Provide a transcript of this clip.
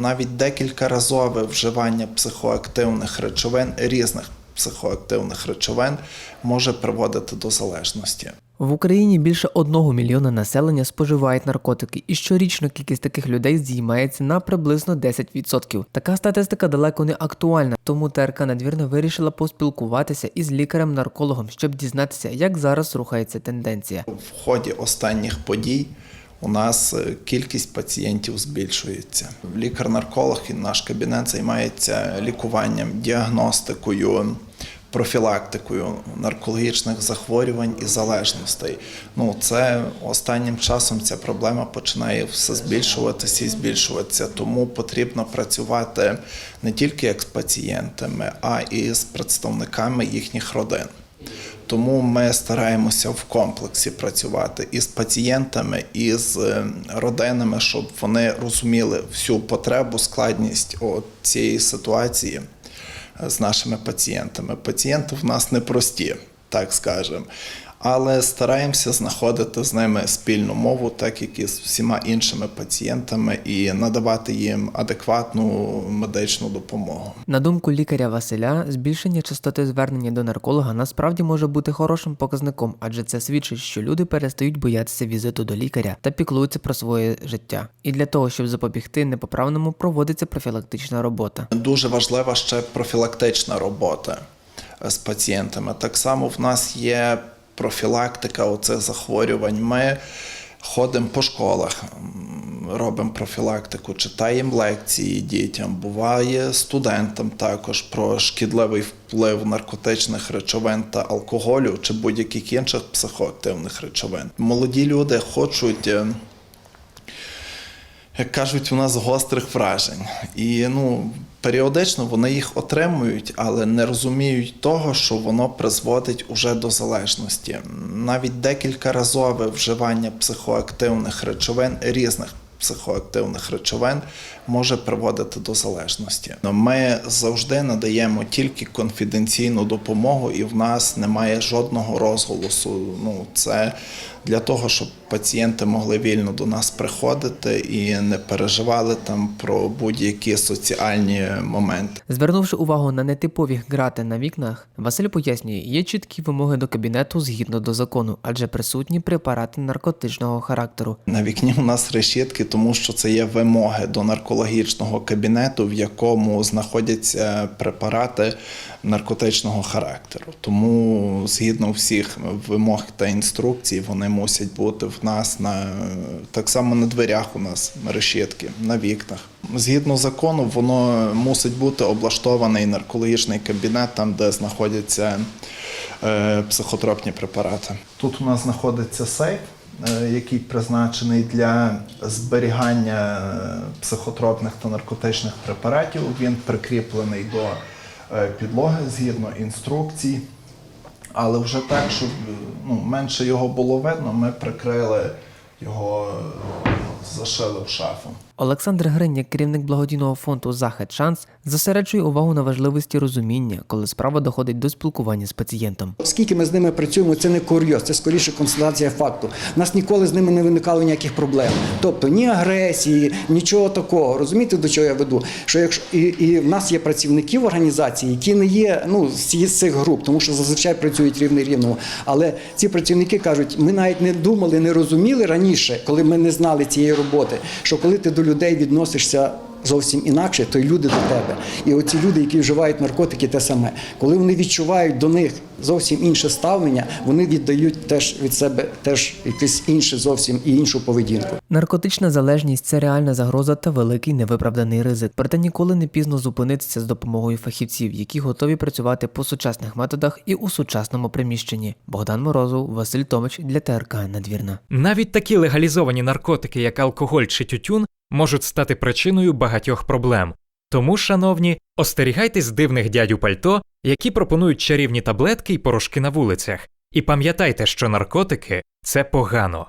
навіть декількаразове вживання психоактивних речовин, різних психоактивних речовин, може приводити до залежності. В Україні більше одного мільйона населення споживають наркотики, і щорічно кількість таких людей здіймається на приблизно 10%. Така статистика далеко не актуальна, тому ТРК надвірна вирішила поспілкуватися із лікарем-наркологом, щоб дізнатися, як зараз рухається тенденція. В ході останніх подій у нас е, кількість пацієнтів збільшується. Лікар-нарколог і наш кабінет займається лікуванням, діагностикою. Профілактикою наркологічних захворювань і залежностей. Ну це останнім часом ця проблема починає все збільшуватися і збільшуватися. Тому потрібно працювати не тільки як з пацієнтами, а і з представниками їхніх родин. Тому ми стараємося в комплексі працювати із пацієнтами, і з е, родинами, щоб вони розуміли всю потребу, складність цієї ситуації е, з нашими пацієнтами. Пацієнти в нас непрості, так скажемо. Але стараємося знаходити з ними спільну мову, так як і з всіма іншими пацієнтами, і надавати їм адекватну медичну допомогу. На думку лікаря Василя, збільшення частоти звернення до нарколога насправді може бути хорошим показником, адже це свідчить, що люди перестають боятися візиту до лікаря та піклуються про своє життя. І для того, щоб запобігти непоправному, проводиться профілактична робота. Дуже важлива ще профілактична робота з пацієнтами. Так само в нас є профілактика оцих захворювань. Ми ходимо по школах, робимо профілактику, читаємо лекції дітям. Буває студентам також про шкідливий вплив наркотичних речовин та алкоголю чи будь-яких інших психоактивних речовин. Молоді люди хочуть. Як кажуть, у нас гострих вражень. І ну, періодично вони їх отримують, але не розуміють того, що воно призводить уже до залежності. Навіть декілька разове вживання психоактивних речовин, різних психоактивних речовин, може приводити до залежності. Ми завжди надаємо тільки конфіденційну допомогу, і в нас немає жодного розголосу. Ну, це для того, щоб пацієнти могли вільно до нас приходити і не переживали там про будь-які соціальні моменти. Звернувши увагу на нетипові грати на вікнах, Василь пояснює, є чіткі вимоги до кабінету згідно до закону, адже присутні препарати наркотичного характеру. На вікні у нас решітки, тому що це є вимоги до наркологічного кабінету, в якому знаходяться препарати наркотичного характеру. Тому, згідно всіх вимог та інструкцій, вони мусять бути в нас на так само на дверях. У нас решітки, на вікнах. Згідно закону, воно мусить бути облаштований наркологічний кабінет, там де знаходяться е, психотропні препарати. Тут у нас знаходиться сейф, який призначений для зберігання е, психотропних та наркотичних препаратів. Він прикріплений до е, підлоги згідно інструкцій. Але вже так, щоб ну, менше його було видно, ми прикрили його, е, зашили в шафу. Олександр Гринь, як керівник благодійного фонду Захід Шанс, зосереджує увагу на важливості розуміння, коли справа доходить до спілкування з пацієнтом. Скільки ми з ними працюємо, це не курйоз, це скоріше констатація факту. У нас ніколи з ними не виникало ніяких проблем. Тобто ні агресії, нічого такого. Розумієте, до чого я веду? Що якщо і, і в нас є працівники в організації, які не є ну з цих груп, тому що зазвичай працюють рівний рівному. Але ці працівники кажуть, ми навіть не думали, не розуміли раніше, коли ми не знали цієї роботи, що коли ти до людей відносишся. Зовсім інакше, то й люди до тебе. І оці люди, які вживають наркотики, те саме. Коли вони відчувають до них зовсім інше ставлення, вони віддають теж від себе теж якесь інше зовсім і іншу поведінку. Наркотична залежність це реальна загроза та великий невиправданий ризик. Проте ніколи не пізно зупинитися з допомогою фахівців, які готові працювати по сучасних методах і у сучасному приміщенні. Богдан Морозов, Василь Томич для ТРК Надвірна. Навіть такі легалізовані наркотики, як алкоголь чи тютюн, можуть стати причиною багатьох проблем. Тому, шановні, остерігайтесь дивних дядю пальто, які пропонують чарівні таблетки й порошки на вулицях. І пам'ятайте, що наркотики це погано.